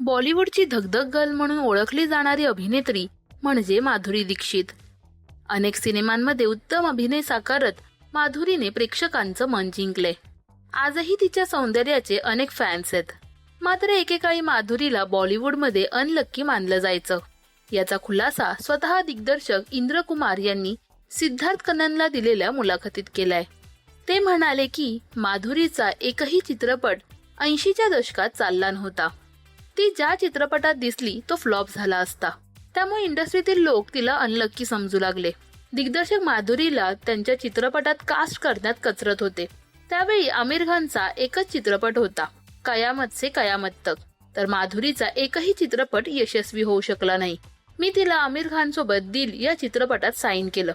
बॉलिवूडची धगधग गर्ल म्हणून ओळखली जाणारी अभिनेत्री म्हणजे माधुरी दीक्षित. अनेक सिनेमांमध्ये उत्तम अभिनय साकारत माधुरीने प्रेक्षकांचं मन जिंकले. आजही तिच्या सौंदर्याचे अनेक फॅन्स आहेत. मात्र एकेकाळी माधुरीला बॉलिवूडमध्ये अनलक्की मानलं जायचं. याचा खुलासा स्वतः दिग्दर्शक इंद्रकुमार यांनी सिद्धार्थ कननला दिलेल्या मुलाखतीत केलाय. ते म्हणाले की माधुरीचा एकही चित्रपट ऐंशीच्या दशकात चालला नव्हता. ती ज्या चित्रपटात दिसली तो फ्लॉप झाला असता. त्यामुळे इंडस्ट्रीतील लोक तिला अनलक्की समजू लागले. दिग्दर्शक माधुरीला त्यांच्या चित्रपटात कास्ट करण्यात कचरत होते. त्यावेळी आमिर खानचा एकच चित्रपट होता कयामत से कयामत तक. तर माधुरीचा एकही चित्रपट यशस्वी होऊ शकला नाही. मी तिला आमिर खान सोबत दिल या चित्रपटात साईन केलं.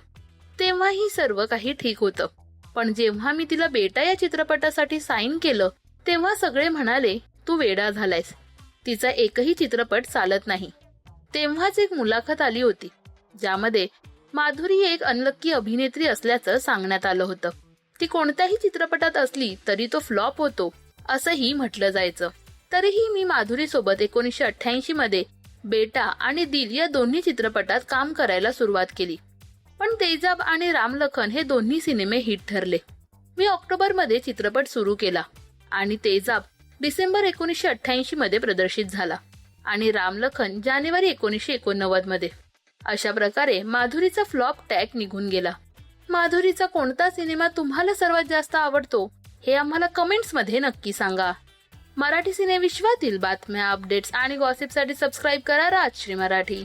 तेव्हाही सर्व काही ठीक होतं. पण जेव्हा मी तिला बेटा या चित्रपटासाठी साईन केलं तेव्हा सगळे म्हणाले तू वेडा झालायस. तिचा एकही चित्रपट चालत नाही. तेव्हाच एक मुलाखत आली होती ज्यामध्ये माधुरी एक अनलक्की अभिनेत्री असल्याचं सांगण्यात आलं होतं. ती कोणत्याही चित्रपटात असली तरी तो फ्लॉप होतो असंही म्हटलं जायचं. तरीही मी माधुरी सोबत एकोणीसशे अठ्ठ्याऐंशी मध्ये बेटा आणि दिल या दोन्ही चित्रपटात काम करायला सुरुवात केली. पण तेजाब आणि रामलखन हे दोन्ही सिनेमे हिट ठरले. मी ऑक्टोबरमध्ये चित्रपट सुरू केला आणि तेजाब डिसेंबर एकोणीसशे अठ्ठ्याऐंशी मध्ये प्रदर्शित झाला आणि रामलखन जानेवारी एकोणीसशे एकोणनव्वदमध्ये. अशा प्रकारे माधुरीचा फ्लॉप टॅग निघून गेला. माधुरीचा कोणता सिनेमा तुम्हाला सर्वात जास्त आवडतो हे आम्हाला कमेंट्समध्ये नक्की सांगा. मराठी सिनेविश्वातील बातम्या अपडेट्स आणि गॉसिपसाठी सबस्क्राईब करा राजश्री मराठी.